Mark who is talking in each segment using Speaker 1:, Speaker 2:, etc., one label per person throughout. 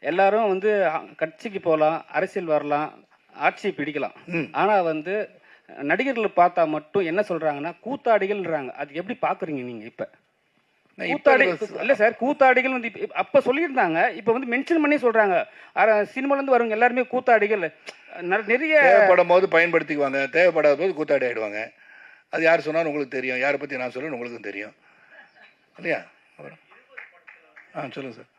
Speaker 1: எல்லாரும் வந்து கட்சிக்கு போகலாம் அரசியல் வரலாம் ஆட்சியை பிடிக்கலாம்.
Speaker 2: ம்.
Speaker 1: ஆனா வந்து நடிகர்களை பார்த்தா மட்டும் என்ன சொல்றாங்கன்னா கூத்தாடிகள்ன்றாங்க. அது எப்படி பாக்குறீங்க நீங்க இப்ப?
Speaker 2: நான் இப்ப
Speaker 1: கூத்தாடி
Speaker 2: இருக்கிற-
Speaker 1: இல்ல சார் கூத்தாடிகள் வந்து அப்ப சொல்லியிருந்தாங்க. இப்ப வந்து மென்ஷன் பண்ணி சொல்றாங்க. சினிமால இருந்து வரவங்க எல்லாருமே கூத்தாடிகள். நிறைய
Speaker 2: தேவைப்படும் போது பயன்படுத்திக்குவாங்க. தேவைப்படாத போது கூத்தாடி ஆயிடுவாங்க. அது யார் சொன்னாலும் உங்களுக்கு தெரியும். யாரை பற்றி நான் சொல்லணும் உங்களுக்கும் தெரியும். இல்லையா? ஆ சொல்லுங்கள் சார்.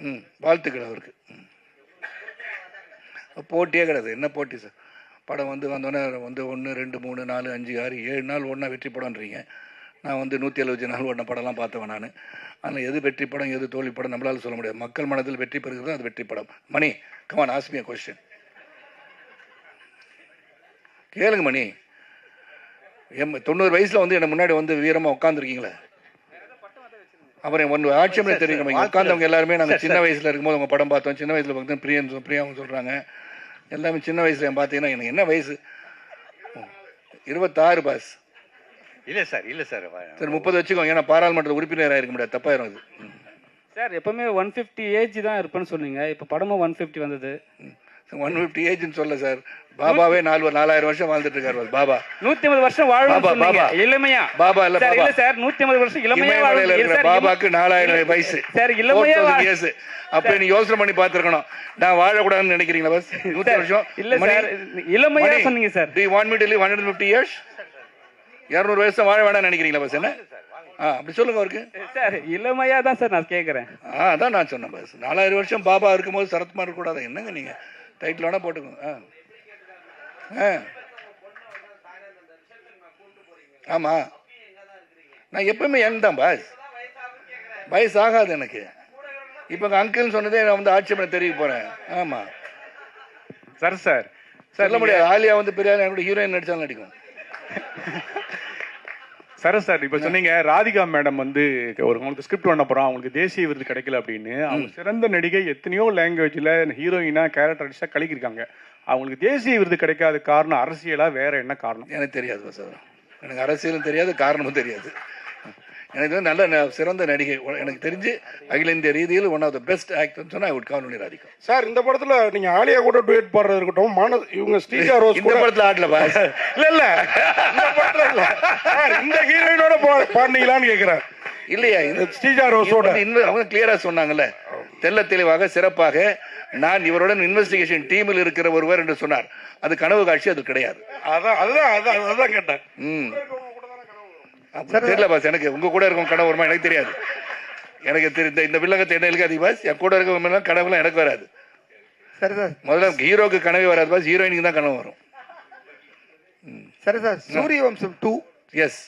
Speaker 2: ம் வாழ்த்துக்கள் அவருக்கு. போட்டியே கிடையாது. என்ன போட்டி சார்? படம் வந்து வந்தோடனே வந்து ஒன்று ரெண்டு மூணு நாலு அஞ்சு ஆறு ஏழு நாள் ஒன்றா வெற்றி படம்ன்றீங்க. நான் வந்து நூற்றி எழுபத்தி நாள் ஒன்றை படம்லாம் பார்த்தவன் நான். ஆனால் எது வெற்றி படம் எது தோல்வி படம் நம்மளால் சொல்ல முடியாது. மக்கள் மனதில் வெற்றி பெறுகிறது அது வெற்றி படம். மணி கமான் ஆஸ்மியா கொஸ்டின் கேளுங்க மணி. எம் தொண்ணூறு வயசில் வந்து என்னை முன்னாடி வந்து வீரமாக உட்காந்துருக்கீங்களே அப்புறம் ஒன்று ஆட்சியமே தெரியும் உட்காந்தவங்க எல்லாருமே நாங்கள் சின்ன வயசில் இருக்கும்போது உங்கள் படம் பார்த்தோம். சின்ன வயசில் பார்த்தா பிரியன் பிரியாவும் சொல்கிறாங்க எல்லாமே சின்ன வயசில் என் பார்த்தீங்கன்னா எனக்கு என்ன வயசு? இருபத்தாறு பாஸ்.
Speaker 3: இல்ல சார் இல்ல சார்.
Speaker 2: சரி முப்பது வச்சுக்கோங்க ஏன்னா பாராளுமன்ற உறுப்பினராக இருக்க முடியாது. தப்பாயிரும் அது.
Speaker 1: சார் எப்பவுமே ஒன் ஃபிஃப்டி ஏஜ் தான் இருப்பேன்னு சொன்னீங்க. இப்ப படமும் ஒன் ஃபிஃப்டி வந்தது.
Speaker 2: ஒன் ஃபிஃப்டி ஏஜ்னு சொல்ல சார். பாபாவே நாலு நாலாயிரம் வருஷம் வாழ்ந்துட்டு இருக்காரு பாபா.
Speaker 1: நூத்தி ஐம்பது வருஷம் வாழணும்
Speaker 2: பாபா.
Speaker 1: இளமையா?
Speaker 2: பாபா இல்ல.
Speaker 1: இல்ல சார் நூத்தி ஐம்பது வருஷம் இளமையா
Speaker 2: இருக்கிற பாபாக்கு நாலாயிரம் வயசு.
Speaker 1: சார் இளமையா
Speaker 2: இயர்ஸ் அப்ப நீ யோசனை பண்ணி பார்த்திருக்கணும். நான் வாழக்கூடாதுன்னு நினைக்கிறீங்களா பஸ்? நூத்தி வருஷம்.
Speaker 1: இல்ல சார் இளமையா சொன்னீங்க sir.
Speaker 2: Do you want me to live 150 years 200 வருஷம் வாழ வேணாம்னு நினைக்கிறீங்களா பஸ் என்ன? அப்படி சொல்லுங்க அவருக்கு.
Speaker 1: சார் இளமையா தான் சார் நான் கேக்குறேன்.
Speaker 2: ஆ அதான் நான் சொன்னேன் பஸ். நாலாயிரம் வருஷம் பாபா இருக்கும்போது சரத்குமார் இருக்கக்கூடாது என்னங்க நீங்க? டைட்டில் வேணா போட்டுக்கோங்க ஆ. ஆ. ஆமா. நான் எப்பவுமே யங் தான் பாஸ் வயசு ஆகாது எனக்கு. இப்போ எங்கள் அங்கிள்னு சொன்னதே நான் வந்து ஆட்சேபனை தெரிவிக்க போகிறேன் ஆமாம்
Speaker 3: சார் சார்.
Speaker 2: சொல்ல முடியாது. ஆலியா வந்து பெரிய என்னோட ஹீரோயின் நடிச்சாலும் நடிக்கும்.
Speaker 3: சார் சார் இப்ப சொன்னீங்க ராதிகா மேடம் வந்து ஒரு உங்களுக்கு ஸ்கிரிப்ட் பண்ண போறோம் அவங்களுக்கு தேசிய விருது கிடைக்கல அப்படின்னு. அவங்க சிறந்த நடிகை எத்தனையோ லாங்குவேஜ்ல ஹீரோயினா கேரக்டர் அடிச்சா கலக்கிருக்காங்க அவங்களுக்கு தேசிய விருது கிடைக்காத காரணம் அரசியலா வேற என்ன காரணம்?
Speaker 2: எனக்கு தெரியாது அது எனக்கு அரசியலும் தெரியாது காரணமும் தெரியாது. எனக்கு நல்ல சிறந்த நடிகை. எனக்கு தெரிஞ்சு அகில இந்திய ரீதியில் ஒன் ஆஃப் த பெஸ்ட் ஆக்டர்னு சொன்னால் I would only Radhika
Speaker 4: sir இந்த படத்துல நீங்க ஆலியா கூட டுவேட் பாடுறது இருக்கட்டும் மான இவங்க ஸ்ரீஜா ரோஸ்
Speaker 2: இந்த படத்தில் ஆடல பாஸ்
Speaker 4: இல்ல இல்ல. இந்த படத்துல இல்ல. இந்த ஹீரோயினோட பா- பாடுனீங்களான்னு கேக்குறேன்.
Speaker 2: இல்லையா? இந்த
Speaker 4: ஸ்ரீஜா ரோஸோட.
Speaker 2: இன்னும் அவங்க கிளியரா சொன்னாங்கல்ல. தெள்ள தெளிவாக சிறப்பாக நான் இவருடன் இன்வெஸ்டிகேஷன் டீமில் இருக்கிற ஒருவர் என்று சொன்னார். அது கனவு காட்சி அது கிடையாது.
Speaker 4: அதான் அதான் அதான் கேட்டேன்.
Speaker 2: ம். தெரியல பாஸ் எனக்கு உங்க கூட இருக்கும் கனவு வருமா? எனக்கு தெரியாது. எனக்கு தெரி- இந்த இந்த வில்லங்கத்தை என்ன இருக்காது பாஸ். என் கூட இருக்க கனவுலாம் எனக்கு வராது.
Speaker 5: சரி சார்.
Speaker 2: முதல்ல ஹீரோக்கு கனவே வராது பாஸ். ஹீரோயினுக்கு தான் கனவு வரும்.
Speaker 5: சரி சார். சூரிய வம்சம் டூ.
Speaker 2: எஸ்